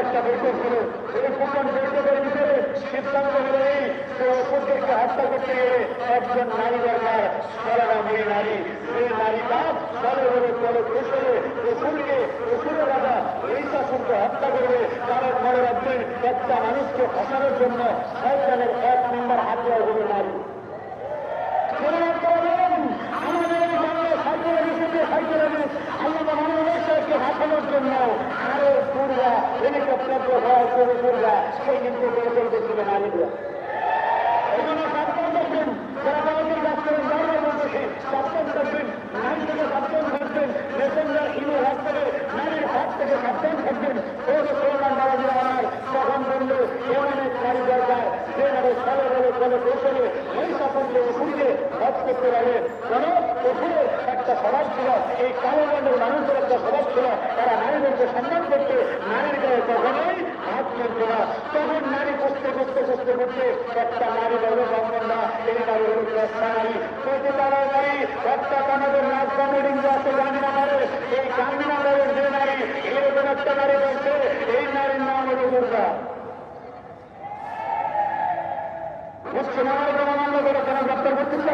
একটা বৈঠক হলো। এই প্রথম বৈঠকের ভিতরে সিদ্ধান্ত হলো এই, যে অপরদেরকে হত্যা করতে গেলে একজন নারী দরকার, সরলাময়ী নারী। এই নারীটা চলে বলে চলে কুশলে, কুকুরকে, কুকুরের রাজা এই শাসনকে হত্যা করবে। কারণ মনে রাখবেন, একটা মানুষকে ফাঁসানোর জন্য শয়তানের এক নম্বর হাতিয়ার হলো নারী ভাসানোর জন্য আরও পূর্বা হেলিকপ্টার হয় করে পূর্বা সেই কিন্তু করে চলতেছিল নারীরা এজন্য সাবধান থাকবেন যারা আমাদের কাজ করেন যারা বলতেছে সাবধান থাকবেন নারী থেকে সাবধান থাকবেন মেসেঞ্জার ইমেল হাত থেকে নারীর হাত থেকে সাবধান থাকবেন ওই প্রমাণ বাবাজিরা আমার তখন বলল এমন এক নারী দরকার যে নারী চলে বলে চলে কৌশলে এই সাফল্যে ওষুধে কাজ করতে পারে কেন ওষুধের একটা স্বভাব ছিল এই কালো মানুষের একটা স্বভাব ছিল তারা নারীদেরকে সম্মান করতে নারীর গায়ে কখনোই হাত তুলছে না। তখন নারী করতে করতে করতে করতে একটা নারী বলবে ব্রাহ্মণরা এই নারী হল একটা নারী প্রতি তারা নারী একটা কানাদের নাচ কমেডিং আছে গাঙ্গিনা মারে এই গাঙ্গিনা মারের যে নারী এরকম একটা নারী বলছে এই নারীর নাম হল দুর্গা মুসলমানের মামলা করে কেন গ্রেপ্তার করছিস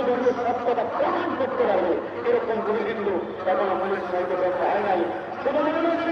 ধর্মের সত্যতা প্রমাণ করতে পারবে এরকম কোন হিন্দু এখনও মনের হয় নাই শুধু মনে মনে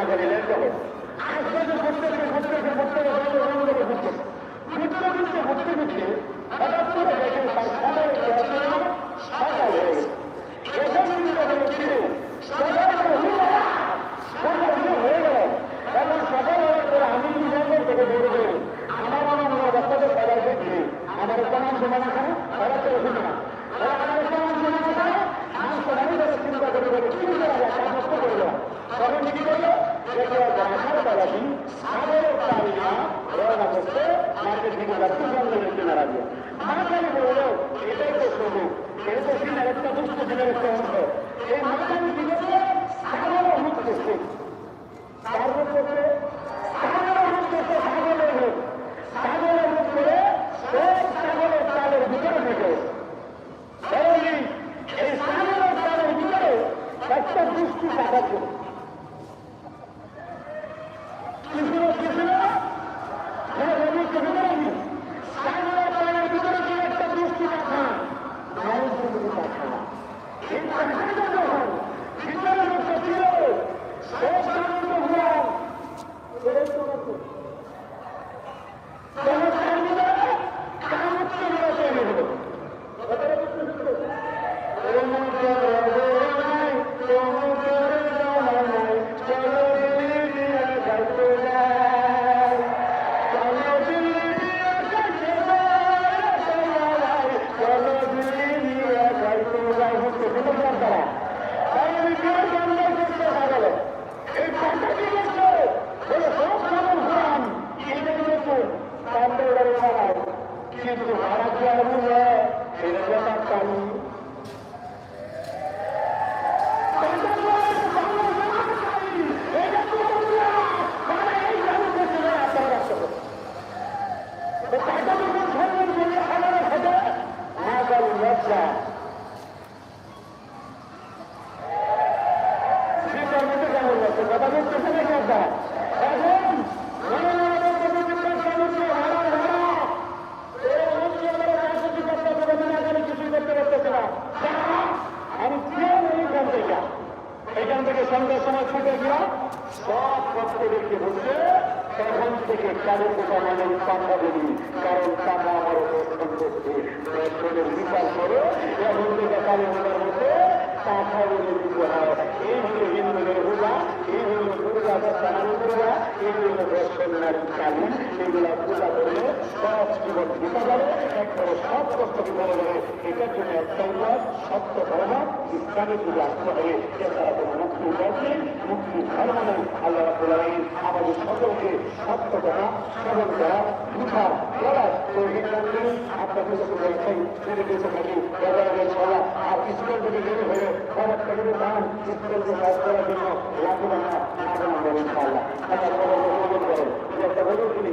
ঘোষণা করিলেন আশ্চর্য সত্যকে সত্যকে পূজা করলে তার জীবন বিকা যাবে একবারে সব কষ্টকে বলা যাবে এটার জন্য একটা উপায় সত্য ধর্ম ইসলামের দিকে আসতে হবে এছাড়া কোনো মুক্তি উপায় নেই মুক্তি ধর্ম নেই আল্লাহ রাখুন আমাদের সকলকে সত্য করা সেবন করা বুঝার বলার তৈরি করবেন আপনাদের সাথে ব্যবসায়ী যদি বেঁচে থাকি ব্যবহারের সলা আর স্কুল থেকে বের হয়ে খরচ করে দান স্কুলকে কাজ করার জন্য লাগবে না আল্লাহ আল্লাহ সবাই অনুমোদন করেন একটা বলুন তিনি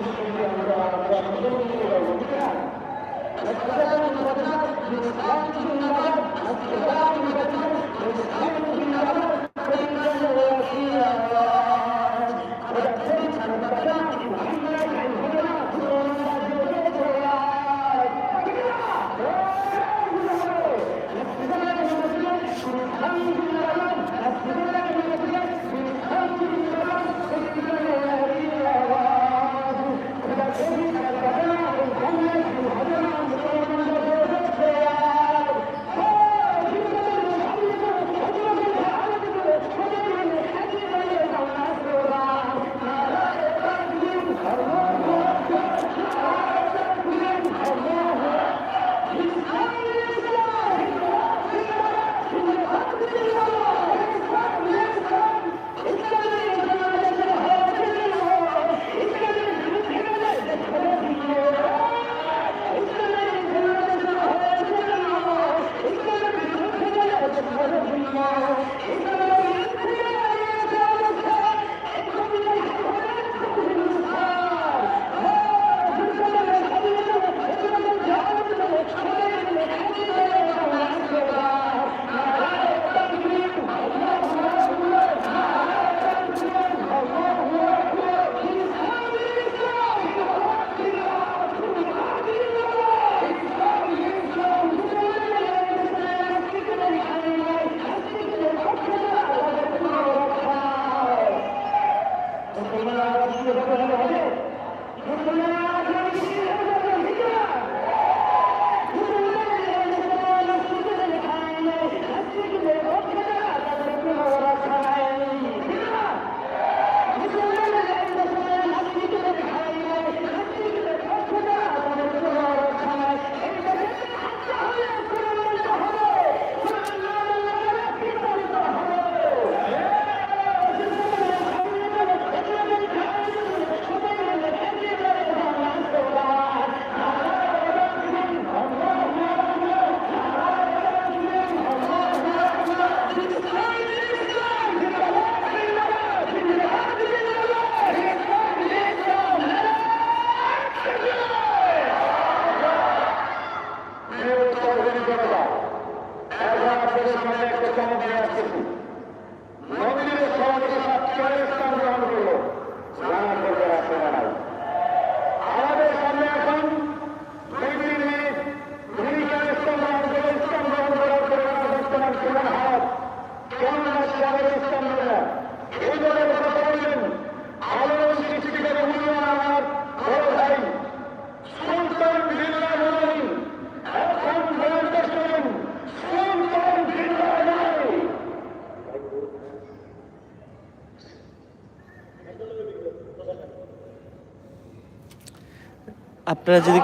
আপনারা যদি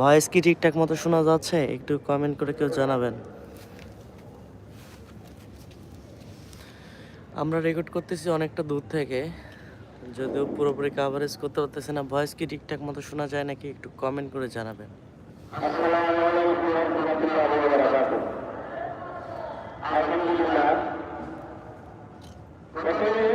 ভয়েস কি ঠিকঠাক মতো শোনা যাচ্ছে, একটু কমেন্ট করে কেউ জানাবেন। আমরা রেকর্ড করতেছি অনেকটা দূর থেকে, যদিও পুরোপুরি কাভারেজ করতে পারতেছে না। ভয়েস কি ঠিকঠাক মতো শোনা যায় নাকি একটু কমেন্ট করে জানাবেন। আলহামদুলিল্লাহ প্রথমে আল্লাহ রাব্বুল আলামিনের দরবারে লাখ লাখ শুকরিয়া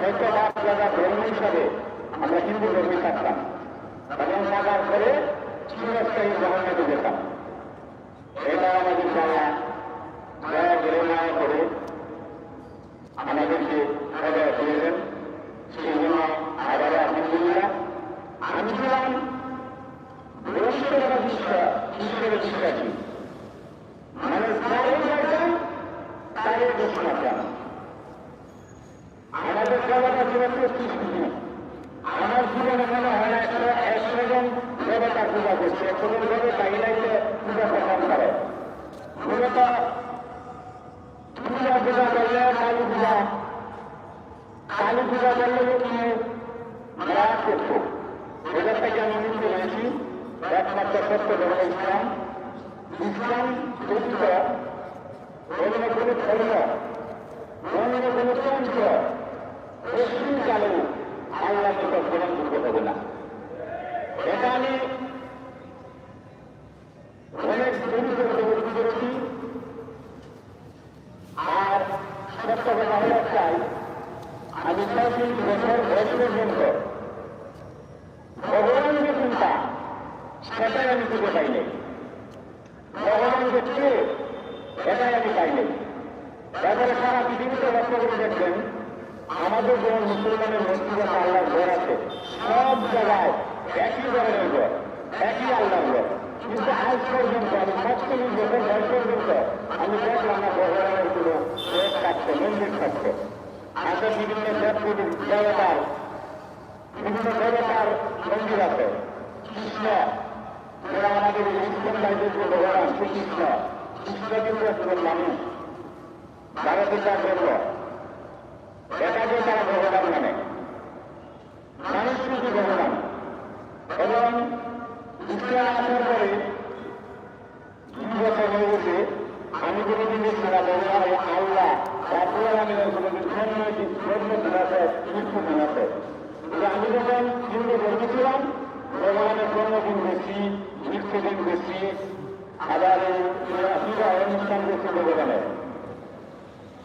হয়তো দাদা ধর্ম হিসাবে আমরা হিন্দু ধর্মে থাকতাম। এবং থাকার পরে চিরস্থায়ী গ্রহণে যেতাম। এটা আমাদের যারা দয়া করে মায়া করে আমাদেরকে সবাই দিয়েছেন। সেই জন্য আবারও আলহামদুলিল্লাহ আমি ছিলাম বৃহস্পতিবার শিক্ষা ঈশ্বরের শিক্ষার্থী মানে যাইতাম তাদের ঘোষণা চান আমাদের সবার জীবন সৃষ্টি আমার জীবনে মনে হয় একশো একশো জন দেবতা পূজা করছে, কোনো ভাবে তাইলাইতে পূজা প্রদান করে। মূলত পূজা পূজা করলে কালী পূজা কালী পূজা করলে কি রাত করতো এদের থেকে আমি নিতে পেরেছি একমাত্র সত্য ধর্ম ইসলাম। ইসলাম ব্যতীত অন্য কোনো ধর্ম অন্য কোনো তন্ত্র কালেও আল্লাহ নিকট গ্রহণযোগ্য হবে না। এটা আমি অনেক উপলব্ধি করেছি আর সত্য কথা চাই আমি ছয়ত্রিশ বছর বয়স পর্যন্ত। ভগবান যে চিন্তা, সেটাই আমি খুঁজে পাই নাই ভগবান যে কে এটাই আমি পাই নাই তারপরে সারা পৃথিবীতে লক্ষ্য করে দেখবেন আমাদের যেমন মুসলমানের মসজিদ আছে আল্লাহর ঘর আছে। সব জায়গায় একই ধরনের ঘর একই আল্লাহর ঘর কিন্তু আজ পর্যন্ত আমি সাতচল্লিশ বছর বয়স পর্যন্ত আমি দেখলাম না ভগবানের কোনো দেশ থাকছে, মন্দির থাকছে। আছে বিভিন্ন দেব দেবতার, বিভিন্ন দেবতার মন্দির আছে। কৃষ্ণ যারা আমাদের ইসলাম রাজ্যের যে ভগবান, শ্রীকৃষ্ণ, কৃষ্ণ কিন্তু একজন মানুষ। ভারতের তার এটাকে তারা ভগবান মানে মানুষ কিন্তু ভগবান এবং ইসলাম আসার পরে দুই বছর হয়ে গেছে, আমি কোনোদিন দেখছি না ভগবান আল্লাহ আমি যখন হিন্দু ধর্ম ছিলাম, ভগবানের জন্মদিন বেশি মৃত্যুদিন বেশি আবার অনুষ্ঠান বেশি ভগবানের।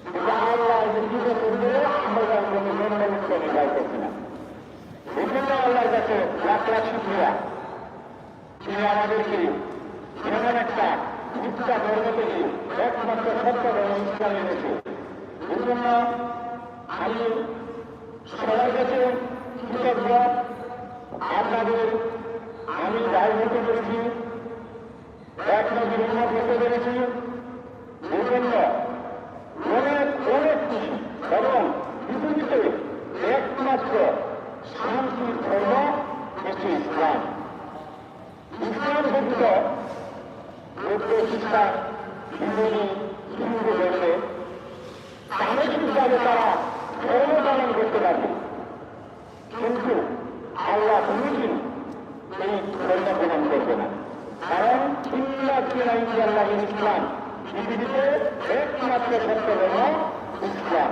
আল্লাহ পুজো করবে আমরা নির্বাহ করছি না এই জন্য আল্লাহর কাছে লাখ লাখ একমাত্র আমি সবার কাছে কৃতজ্ঞ আমি দায় হতে পেরেছি এক নদীর উন্নত হতে পেরেছি এই অনেক অনেক খুশি এবং পৃথিবীতে একমাত্র শান্তির ধর্ম হচ্ছে ইসলাম ইসলাম ব্যতীত বৌদ্ধ খ্রিস্টান হিন্দুনি হিন্দু ধর্মে করবে না কারণ ইসলাম পৃথিবীতে একমাত্র সত্য হল ইসলাম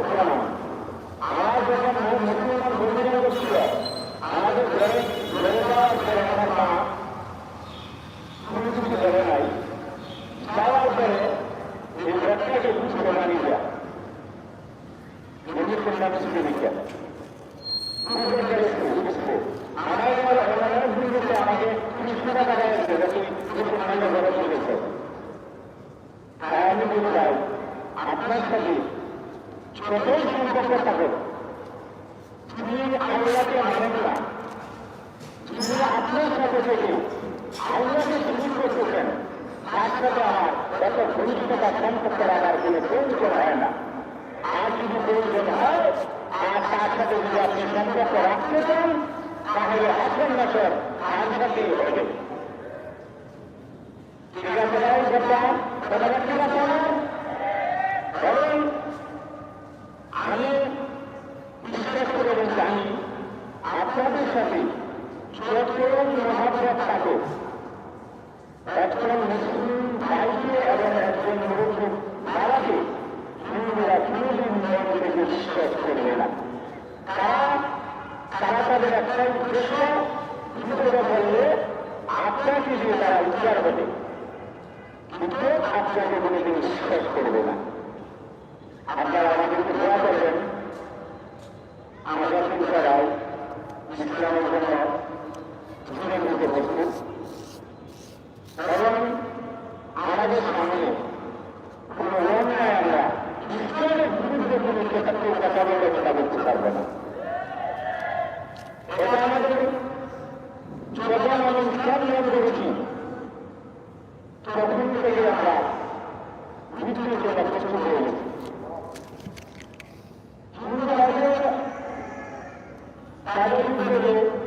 এটা বাস্তব প্রমাণ আমার যখন মুসলমান বন্ধুরা ছিল আমাদের ঘরে ঘরে যাওয়ার পরে আমার মা কোনো কিছু করে নাই যাওয়ার পরে এই ঘরটাকে বুঝতে মানি যায় এমনি কন্যা বুঝতে দিচ্ছেন আমার অনেক দিন আমাকে তিরিশশো টাকা দিয়েছে তুই মুসলমানের ঘরে চলেছে তাই আমি বলে যাই আপনার সাথে ছোটই সম্পর্ক থাকে তিনি আল্লাহকে মানেন না তিনি আপনার সাথে থেকে আল্লাহকে সুযোগ করতেছেন তার সাথে আমার এত কম করতে রাখার কোনো প্রয়োজন হয় না। আর যদি প্রয়োজন হয়, আর তার সাথে যদি আপনি সম্পর্ক রাখতে চান, তাহলে আসেন বছর স্যার সাথে ঠিক আছে ভাই বললাম কথা ঠিক আছে আমার? এবং আমি বিশ্বাস করে বলছি আমি আপনাদের সাথে যতজন মহাপ্রত থাকে একজন মুসলিম ভাইকে এবং একজন মুরব্বী বাবাকে হিন্দুরা কোনোদিন নিয়ম থেকে বিশ্বাস করবে না তারা তারা তাদের একটাই উদ্দেশ্য হিন্দুরা বললে আপনাকে দিয়ে তারা হবে কিন্তু আপনাকে কোনোদিন বিশ্বাস করবে না। আপনারা আমাদেরকে দোয়া করবেন। আমাদের রায় ইসলামের জন্য জীবনের মধ্যে প্রস্তুত এবং আমাদের সামনে কোনো অন্যায় আমরা ইসলামের বিরুদ্ধে কোনো কেউ কথা বলে কথা বলতে পারবে না। এটা আমাদের যখন আমি ইসলাম নিয়ম করেছি তখন থেকে আমরা ভিত্তির জন্য প্রস্তুত হয়ে গেছি আমাদের তাদের